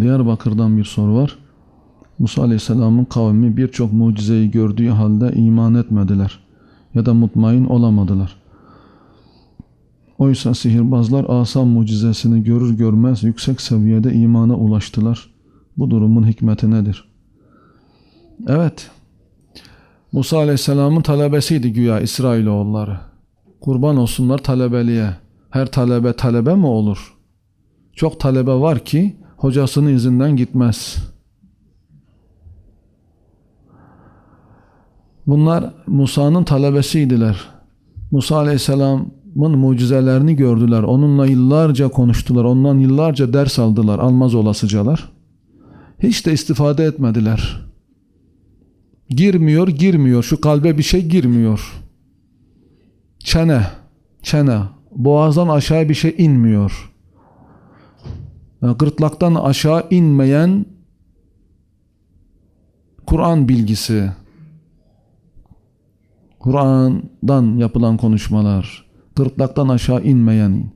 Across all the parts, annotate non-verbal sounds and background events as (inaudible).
Diyarbakır'dan bir soru var. Musa Aleyhisselam'ın kavmi birçok mucizeyi gördüğü halde iman etmediler ya da mutmain olamadılar. Oysa sihirbazlar asa mucizesini görür görmez yüksek seviyede imana ulaştılar. Bu durumun hikmeti nedir? Evet. Musa Aleyhisselam'ın talebesiydi güya İsrailoğulları. Kurban olsunlar talebeliğe. Her talebe talebe mi olur? Çok talebe var ki hocasının izinden gitmez. Bunlar Musa'nın talebesiydiler. Musa Aleyhisselam'ın mucizelerini gördüler. Onunla yıllarca konuştular. Ondan yıllarca ders aldılar. Almaz olasıcalar. Hiç de istifade etmediler. Girmiyor, girmiyor. Şu kalbe bir şey girmiyor. Çene, çene. Boğazdan aşağı bir şey inmiyor. Gırtlaktan aşağı inmeyen Kur'an bilgisi, Kur'an'dan yapılan konuşmalar, gırtlaktan aşağı inmeyen,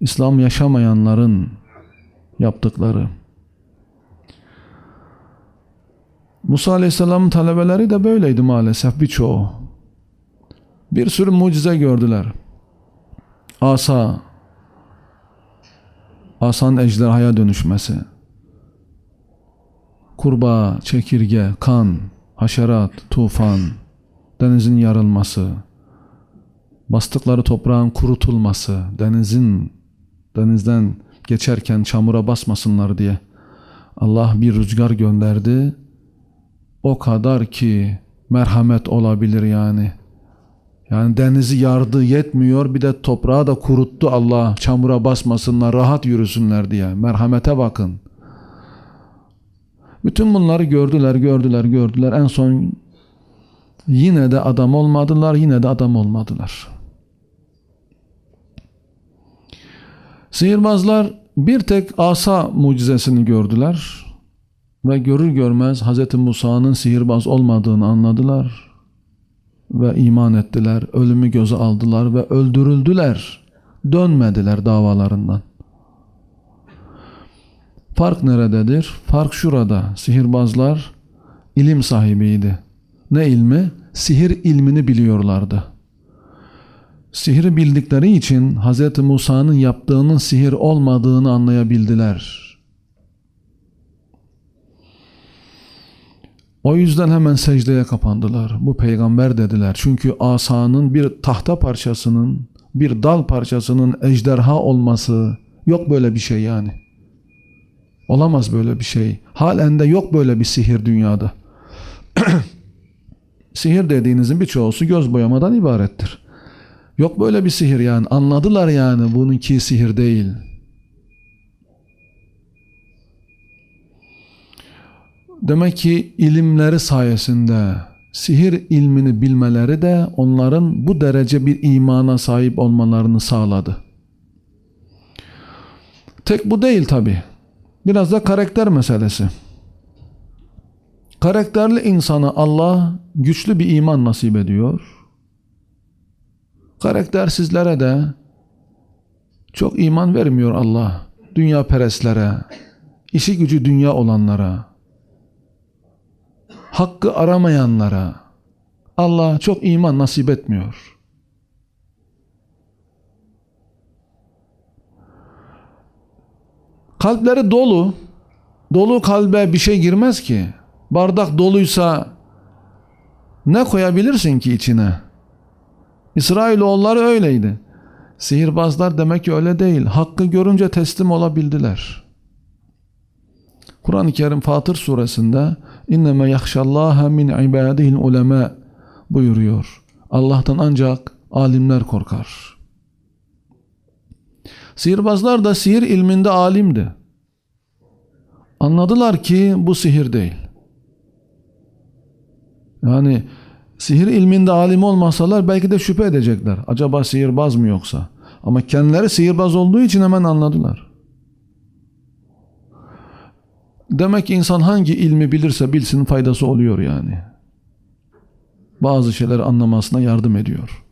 İslam yaşamayanların yaptıkları. Musa Aleyhisselam'ın talebeleri de böyleydi maalesef birçoğu. Bir sürü mucize gördüler. Asa, asanın ejderhaya dönüşmesi, kurbağa, çekirge, kan, haşerat, tufan, denizin yarılması, bastıkları toprağın kurutulması, denizin denizden geçerken çamura basmasınlar diye Allah bir rüzgar gönderdi. O kadar ki merhamet olabilir yani. Yani denizi yardı yetmiyor bir de toprağı da kuruttu Allah çamura basmasınlar rahat yürüsünler diye. Merhamete bakın. Bütün bunları gördüler gördüler gördüler en son yine de adam olmadılar yine de adam olmadılar. Sihirbazlar bir tek asa mucizesini gördüler ve görür görmez Hz. Musa'nın sihirbaz olmadığını anladılar ve iman ettiler, ölümü göze aldılar ve öldürüldüler. Dönmediler davalarından. Fark nerededir? Fark şurada. Sihirbazlar ilim sahibiydi. Ne ilmi? Sihir ilmini biliyorlardı. Sihiri bildikleri için Hz. Musa'nın yaptığının sihir olmadığını anlayabildiler. O yüzden hemen secdeye kapandılar. Bu peygamber dediler. Çünkü asanın bir tahta parçasının, bir dal parçasının ejderha olması yok böyle bir şey yani. Olamaz böyle bir şey. Halen de yok böyle bir sihir dünyada. (clears throat) sihir dediğinizin birçoğusu göz boyamadan ibarettir. Yok böyle bir sihir yani. Anladılar yani bununki sihir değil. Demek ki ilimleri sayesinde sihir ilmini bilmeleri de onların bu derece bir imana sahip olmalarını sağladı. Tek bu değil tabi. Biraz da karakter meselesi. Karakterli insana Allah güçlü bir iman nasip ediyor. Karaktersizlere de çok iman vermiyor Allah. Dünya perestlere, işi gücü dünya olanlara, hakkı aramayanlara Allah çok iman nasip etmiyor. Kalpleri dolu. Dolu kalbe bir şey girmez ki. Bardak doluysa ne koyabilirsin ki içine? İsrailoğulları öyleydi. Sihirbazlar demek ki öyle değil. Hakkı görünce teslim olabildiler. Kur'an-ı Kerim Fatır suresinde inneme yahşallaha min ibadihil ulema buyuruyor. Allah'tan ancak alimler korkar. Sihirbazlar da sihir ilminde alimdi. Anladılar ki bu sihir değil. Yani sihir ilminde alim olmasalar belki de şüphe edecekler. Acaba sihirbaz mı yoksa? Ama kendileri sihirbaz olduğu için hemen anladılar. Demek ki insan hangi ilmi bilirse bilsin faydası oluyor yani. Bazı şeyleri anlamasına yardım ediyor.